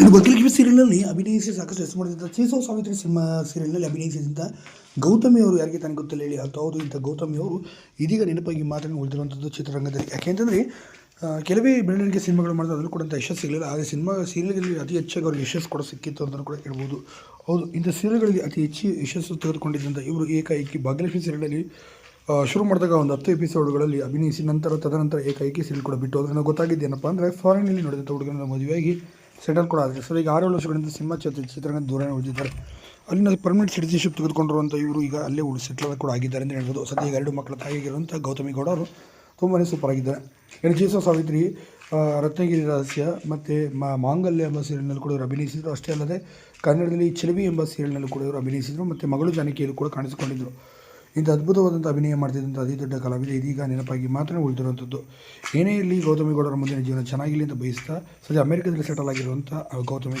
ಇನ್ನು ಸೀರಿಯಲ್ನಲ್ಲಿ ಅಭಿನಯಿಸಿ ಸಾಕಷ್ಟು ಹೆಸರು ಮಾಡಿದಂಥ ಸೀಸೋ ಸಾವಿತ್ರಿ ಸಿನಿಮಾ ಸೀರಿಯಲ್ನಲ್ಲಿ ಅಭಿನಯಿಸಿದಂಥ ಗೌತಮಿ ಅವರು ಯಾರಿಗೆ ತನಗೆ ಗೊತ್ತಿಲ್ಲ ಹೇಳಿ ಹೌದು, ಇಂಥ ಗೌತಮಿ ಅವರು ಇದೀಗ ನೆನಪಾಗಿ ಮಾತ್ರ ಉಳಿದಿರುವಂಥದ್ದು ಚಿತ್ರರಂಗದಲ್ಲಿ. ಯಾಕೆಂತಂದರೆ ಕೆಲವೇ ಬೆಳವಣಿಗೆ ಸಿನಿಮಾಗಳು ಮಾಡಿದ್ರೆ ಅದನ್ನು ಕೂಡ ಯಶಸ್ಸು ಸಿಗಲಿಲ್ಲ ಆದರೆ ಸಿನಿಮಾ ಸೀರಿಯಲ್ಗಳಲ್ಲಿ ಅತಿ ಹೆಚ್ಚಾಗಿ ಅವ್ರಿಗೆ ಯಶಸ್ಸು ಕೂಡ ಸಿಕ್ಕಿತ್ತು ಅಂತಲೂ ಕೂಡ ಹೇಳ್ಬೋದು. ಹೌದು, ಇಂಥ ಸೀರಿಯಲ್ಗಳಲ್ಲಿ ಅತಿ ಹೆಚ್ಚು ಯಶಸ್ಸು ತೆಗೆದುಕೊಂಡಿದ್ದಂಥ ಇವರು ಏಕಾಏಕಿ ಭಾಗ್ಯಲಕ್ಷ್ಮಿ ಸೀರಿಯಲ್ನಲ್ಲಿ ಶುರು ಮಾಡಿದಾಗ ಒಂದು ಹತ್ತು ಎಪಿಸೋಡ್ಗಳಲ್ಲಿ ಅಭಿನಯಿಸಿ ನಂತರ ತದನಂತರ ಏಕಾಏಕಿ ಸೀರಿಯಲ್ ಕೂಡ ಬಿಟ್ಟು ಅದನ್ನು ಗೊತ್ತಾಗಿದ್ದೇನಪ್ಪ ಅಂದರೆ ಫಾರಿನಲ್ಲಿ ನಡೆದಂಥ ಹುಡುಗನ ಮದುವೆಯಾಗಿ ಸೆಟಲ್ ಕೂಡ ಆದರೆ ಸರ್ ಈಗ ಆರು ಏಳು ವರ್ಷಗಳಿಂದ ಸಿನಿಮಾ ಚಿತ್ರ ಚಿತ್ರರಂಗದ ದೂರನೇ ಉಳಿದಿದ್ದಾರೆ. ಅಲ್ಲಿನ ಪರ್ಮನೆಂಟ್ ಸಿಟಿಜನ್ಶಿಪ್ ತೆಗೆದುಕೊಂಡಿರುವಂಥ ಇವರು ಈಗ ಅಲ್ಲೇ ಉಳಿ ಸೆಟ್ಲ್ ಕೂಡ ಆಗಿದ್ದಾರೆ ಅಂತ ಹೇಳ್ಬೋದು. ಸದ್ಯ ಈಗ ಎರಡು ಮಕ್ಕಳ ತಾಯಿಯಾಗಿರುವಂಥ ಗೌತಮಿ ಗೌಡ ಅವರು ತುಂಬಾ ಸೂಪರ್ ಆಗಿದ್ದಾರೆ. ಏನು ಜೀಸೋ ಸಾವಿತ್ರಿ ರತ್ನಗಿರಿ ರಹಸ್ಯ ಮತ್ತು ಮಾಂಗಲ್ಯ ಎಂಬ ಸೀರಿಯಲ್ನಲ್ಲಿ ಕೂಡ ಇವರು ಅಭಿನಯಿಸಿದರು. ಅಷ್ಟೇ ಅಲ್ಲದೆ ಕನ್ನಡದಲ್ಲಿ ಚಿಲುವಿ ಎಂಬ ಸೀರಿಯಲ್ನಲ್ಲಿ ಕೂಡ ಇವರು ಅಭಿನಯಿಸಿದರು. ಮತ್ತು ಮಗಳು ಜಾನಕಿಯಲ್ಲಿ ಕೂಡ ಕಾಣಿಸಿಕೊಂಡಿದ್ದರು ಇಂಥ ಅದ್ಭುತವಾದಂಥ ಅಭಿನಯ ಮಾಡ್ತಿದ್ದಂಥ ಅತಿ ದೊಡ್ಡ ಕಲಾವಿದ ಇದೀಗ ನೆನಪಾಗಿ ಮಾತ್ರ ಉಳಿದಿರುವಂಥದ್ದು. ಏನೇ ಇರಲಿ ಗೌತಮಿ ಗೌಡರ ಮುಂದಿನ ಜೀವನ ಚೆನ್ನಾಗಿರಲಿ ಅಂತ ಬಯಸ್ತಾ ಸದ್ಯ ಅಮೆರಿಕದಲ್ಲಿ ಸೆಟಲ್ ಆಗಿರುವಂಥ ಗೌತಮಿ